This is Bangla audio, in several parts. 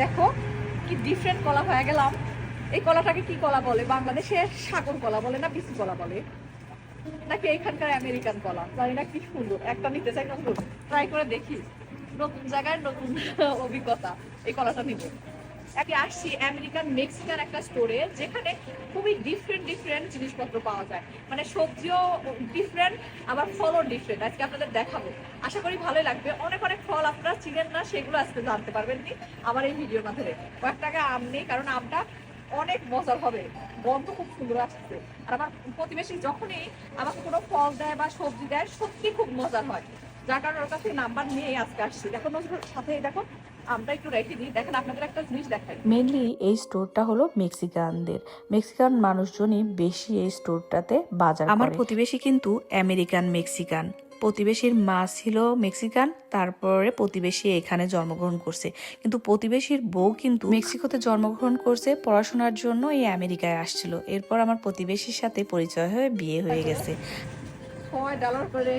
দেখো কি ডিফারেন্ট কলা হয়ে গেলাম। এই কলাটাকে কি কলা বলে? বাংলাদেশে সাগর কলা বলে না বিসি কলা বলে? নাকি এখানকার আমেরিকান কলা? জানি না কি সুন্দর। একটা নিতে চাই ট্রাই করে দেখি। নতুন জায়গায় নতুন অভিজ্ঞতা। এই কলাটা নিব। আগে আসছি আমেরিকান মেক্সিকান একটা স্টোরে যেখানে খুবই ডিফারেন্ট ডিফারেন্ট জিনিসপত্র পাওয়া যায়। মানে সবজিও ডিফারেন্ট আবার ফলও ডিফারেন্ট আজকে আপনাদের দেখাবো। আশা করি ভালোই লাগবে। অনেক অনেক ফল আপনারা চিনেন না, সেগুলো আজকে জানতে পারবেন নি। আমার এই ভিডিওর মাধ্যমে। কয়েকটাকে আম নেই, কারণ আমটা অনেক মজার হবে। গন্ধ খুব সুন্দর আসছে। আর আমার প্রতিবেশী যখনই আমাকে কোনো ফল দেয় বা সবজি দেয়, সত্যি খুব মজার হয়। যার কারণে ওর কাছে নাম্বার নিয়েই আজকে আসছি। দেখো নজরুল সাথে দেখো আমটা একটু রেখে দিই। দেখেন আপনাদের একটা জিনিস দেখাই। মেনলি এই স্টোরটা হলো মেক্সিকানদের মেক্সিকান মানুষজনই বেশি এই স্টোরটাতে বাজার আমার প্রতিবেশী কিন্তু আমেরিকান মেক্সিকান প্রতিবেশীর মা ছিল মেক্সিকান তারপরে প্রতিবেশী এখানে জন্মগ্রহণ করছে। কিন্তু প্রতিবেশীর বউ কিন্তু মেক্সিকোতে জন্মগ্রহণ করছে পড়াশোনার জন্য এই আমেরিকায় আসছিল। এরপর আমার প্রতিবেশীর সাথে পরিচয় হয়ে বিয়ে হয়ে গেছে। ছয় ডলার করে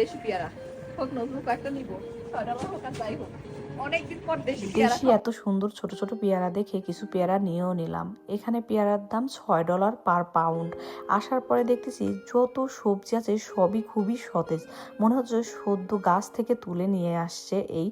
দেশি পেয়ারা। হোক নোটবুক একটা নিব। ছয় ডলার হোক আর যাই হোক। দেশি এত সুন্দর ছোট ছোট পেয়ারা দেখে কিছু পেয়ারা নিয়েও নিলাম। এখানে পেয়ারার দাম ছয় ডলার পার পাউন্ড। আসার পরে দেখতেছি যত সবজি আছে সবই খুবই সতেজ। মনে হচ্ছে সদ্য গাছ থেকে তুলে নিয়ে আসছে এই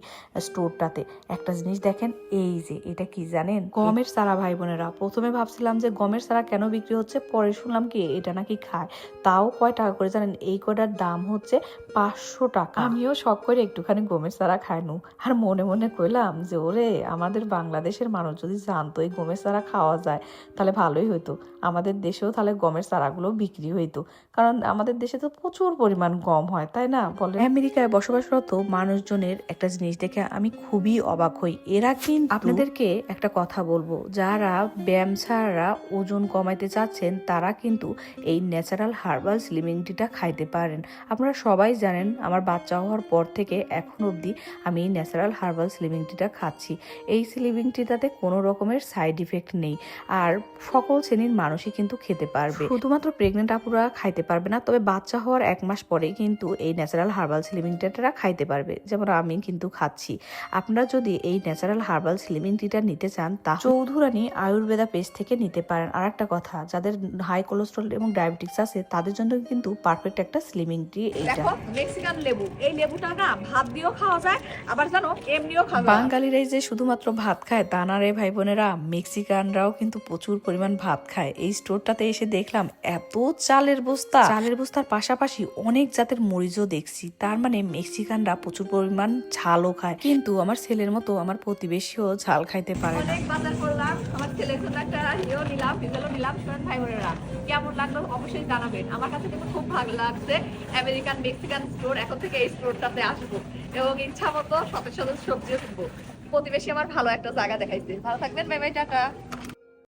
স্টোরটাতে। একটা জিনিস দেখেন এই যে এটা কি জানেন? গমের সারা ভাই বোনেরা। প্রথমে ভাবছিলাম যে গমের সারা কেন বিক্রি হচ্ছে পরে শুনলাম কি এটা নাকি খায়। তাও কয় টাকা করে জানেন এই কটার দাম হচ্ছে পাঁচশো টাকা। আমিও শখ করে একটুখানি গমের সারা খাইনু। আর মনে মনে কইলাম যে, ওরে, আমাদের বাংলাদেশের মানুষ যদি জানতো এই গমের সারা খাওয়া যায়, তাহলে ভালোই হইতো। আমাদের দেশেও তাহলে গমের চারাগুলো বিক্রি হইতো। কারণ আমাদের দেশে তো প্রচুর পরিমাণ গম হয়, তাই না? বলে আমেরিকায় বসবাসরত মানুষজনের একটা জিনিস দেখে আমি খুবই অবাক হই। এরা কিন্তু আপনাদেরকে একটা কথা বলব, যারা ব্যায়াম ছাড়া ওজন কমাইতে চাচ্ছেন, তারা কিন্তু এই ন্যাচারাল হার্বাল স্লিমিং টিটা খাইতে পারেন। আপনারা সবাই জানেন, আমার বাচ্চা হওয়ার পর থেকে এখন অবধি আমি ন্যাচারাল হার্বাল স্লিমিং টিটা খাচ্ছি। এই স্লিমিং টিটাতে কোনো রকমের সাইড ইফেক্ট নেই। আর সকল শ্রেণির মানুষই কিন্তু খেতে পারবে। শুধুমাত্র প্রেগনেন্ট আপুরা খাইতে পারবে না, তবে বাচ্চা হওয়ার এক মাস পরেই কিন্তু এই ন্যাচারাল হার্বাল স্লিমিং টিটা খাইতে পারবে। যেমন আমি কিন্তু খাচ্ছি। আপনারা যদি এই ন্যাচারাল হার্বাল স্লিমিং টিটা নিতে চান তা চৌধুরানী আয়ুর্বেদা পেজ থেকে নিতে পারেন। আর একটা কথা, যাদের হাই কোলেস্ট্রল এবং ডায়াবেটিক্স আছে, তাদের জন্য কিন্তু পারফেক্ট একটা স্লিমিং টি এইটা। মেক্সিকান লেবু। এই লেবুটা না ভাত দিয়েও খাওয়া যায়, আবার জানো এমনিও যে শুধুমাত্র ভাত খায় তা না রে ভাই বোনেরা মেক্সিকানরাও কিন্তু প্রচুর পরিমাণ ভাত খায়। এই স্টোরটাতে এসে দেখলাম এত চালের বস্তা। চালের বস্তার পাশাপাশি অনেক জাতের মরিচও দেখছি। তার মানে মেক্সিকানরা প্রচুর পরিমাণ ঝালও খায়। কিন্তু আমার ছেলের মতো আমার প্রতিবেশীও ঝাল খাইতে পারে না। অনেক বাজার করলাম আমার ছেলের জন্য একটা ইয়েও নিলাম নিলাম শোনেন ভাই বোনেরা কেমন লাগল অবশ্যই জানাবেন। আমার কাছে কিন্তু খুব ভালো লাগছে। আমেরিকান মেক্সিকান স্টোর এখন থেকে এই স্টোরটাতে আসব। এবং ইচ্ছা মতো শত শত সবজিও কিনবো। প্রতিবেশী আমার ভালো একটা জায়গা দেখাইছে। ভালো থাকবেন, বাই বাই